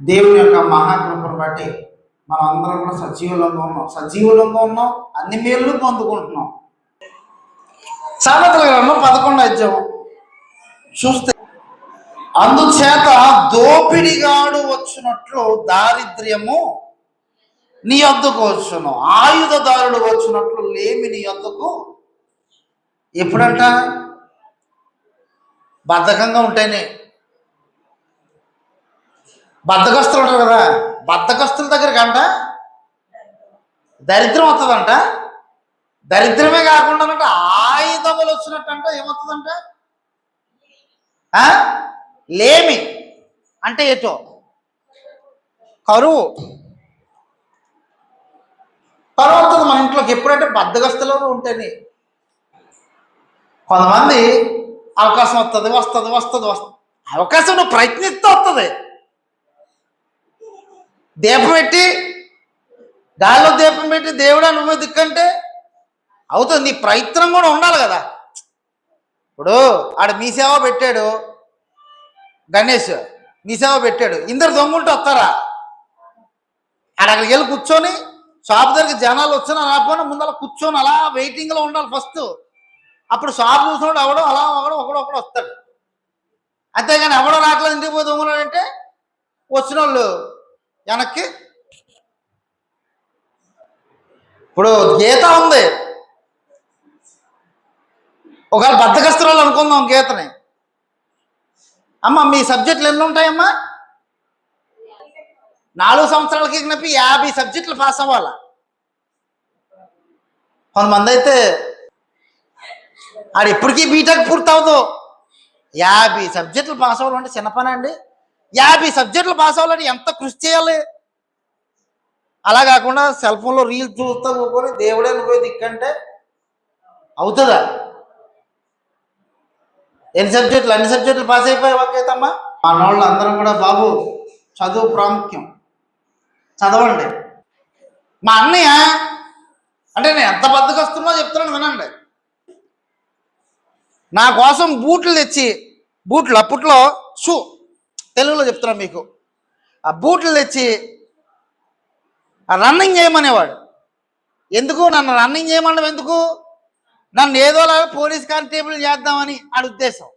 దేవుని యొక్క మహాకృపను బట్టి మనం అందరం కూడా సజీవులంగా ఉన్నాం. సజీవులంగా ఉన్నాం అన్ని మేలు పొందుకుంటున్నాం. సామెతల గ్రంథం పదకొండు అధ్యాయం చూస్తే అందుచేత దోపిడిగాడు వచ్చినట్లు దారిద్ర్యము నీ వద్దకు వచ్చును. ఆయుధదారుడు వచ్చినట్లు లేమి నీ వద్దకు ఎప్పుడంట? బద్ధకంగా ఉంటేనే. బద్దకస్తులు ఉంటారు కదా బద్దకస్తుల దగ్గరికి అంట దరిద్రం వస్తుందంట దరిద్రమే కాకుండా ఆయుధములు వచ్చినట్టంట ఏమవుతుందంట లేమి అంటే ఏటో? కరువు. కరువు వస్తుంది మన ఇంట్లోకి. ఎప్పుడంటే బద్దగస్తులో ఉంటేనే. కొంతమంది అవకాశం వస్తుంది వస్తుంది వస్తుంది వస్తుంది. అవకాశం నువ్వు ప్రయత్నిస్తూ వస్తుంది దీపం పెట్టి గాల్లో దీపం పెట్టి దేవుడా నువ్వే దిక్కంటే అవుతుంది. నీ ప్రయత్నం కూడా ఉండాలి కదా. ఇప్పుడు ఆడ మీ సేవ పెట్టాడు గణేష్ మీ సేవ పెట్టాడు ఇందరు దొంగుంటే వస్తారా? ఆడ అక్కడికి వెళ్ళి కూర్చొని షాప్ దగ్గర జనాలు వచ్చినా రాకపోయినా ముందు అలా కూర్చొని అలా వెయిటింగ్లో ఉండాలి ఫస్ట్ అప్పుడు షాప్ చూసినప్పుడు ఎవడో అలా ఒకడో ఒకడో ఒకడు వస్తాడు. అంతేగాని ఎవడో రావట్లేదు ఇంటికి పోయి దొంగలాడంటే వచ్చిన వాళ్ళు వెనక్కి. ఇప్పుడు గీత ఉంది. ఒకవేళ బద్దకస్తురాలు అనుకుందాం గీతని. అమ్మ మీ సబ్జెక్టులు ఎన్ని ఉంటాయమ్మా? నాలుగు సంవత్సరాలకి నప్పి యాభై సబ్జెక్టులు పాస్ అవ్వాలా? కొంతమంది అయితే ఆడు ఎప్పటికీ బీటెక్ పూర్తవదు యాభై సబ్జెక్టులు పాస్ అవ్వాలంటే చిన్న పని అండి యాభై సబ్జెక్టులు పాస్ అవ్వాలని ఎంత కృషి చేయాలి? అలా కాకుండా సెల్ ఫోన్లో రీల్స్ చూస్తా కూకొని దేవుడే నువ్వే దిక్కంటే అవుతుందా? ఎన్ని సబ్జెక్టులు అన్ని సబ్జెక్టులు పాస్ అయిపోయాయి ఓకేతమ్మా మా వాళ్ళు అందరం కూడా బాబు చదువు ప్రాముఖ్యం. చదవండి. మా అన్నయ్య అంటే నేను ఎంత బద్దకొస్తున్నా చెప్తున్నాను వినండి. నా కోసం బూట్లు తెచ్చి బూట్లు అప్పట్లో షూ తెలుగులో చెప్తున్నాను మీకు. ఆ బూట్లు తెచ్చి ఆ రన్నింగ్ చేయమనేవాడు. ఎందుకు? నన్ను రన్నింగ్ చేయమనడం ఎందుకు? నన్ను ఏదోలాగా పోలీస్ కానిస్టేబుల్ చేద్దామని ఆడి ఉద్దేశం.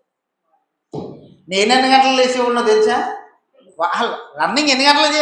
నేను ఎన్ని గంటలు లేచి ఉన్నా తెలుసా? వాళ్ళు రన్నింగ్ ఎన్ని గంటలు చేయాలి?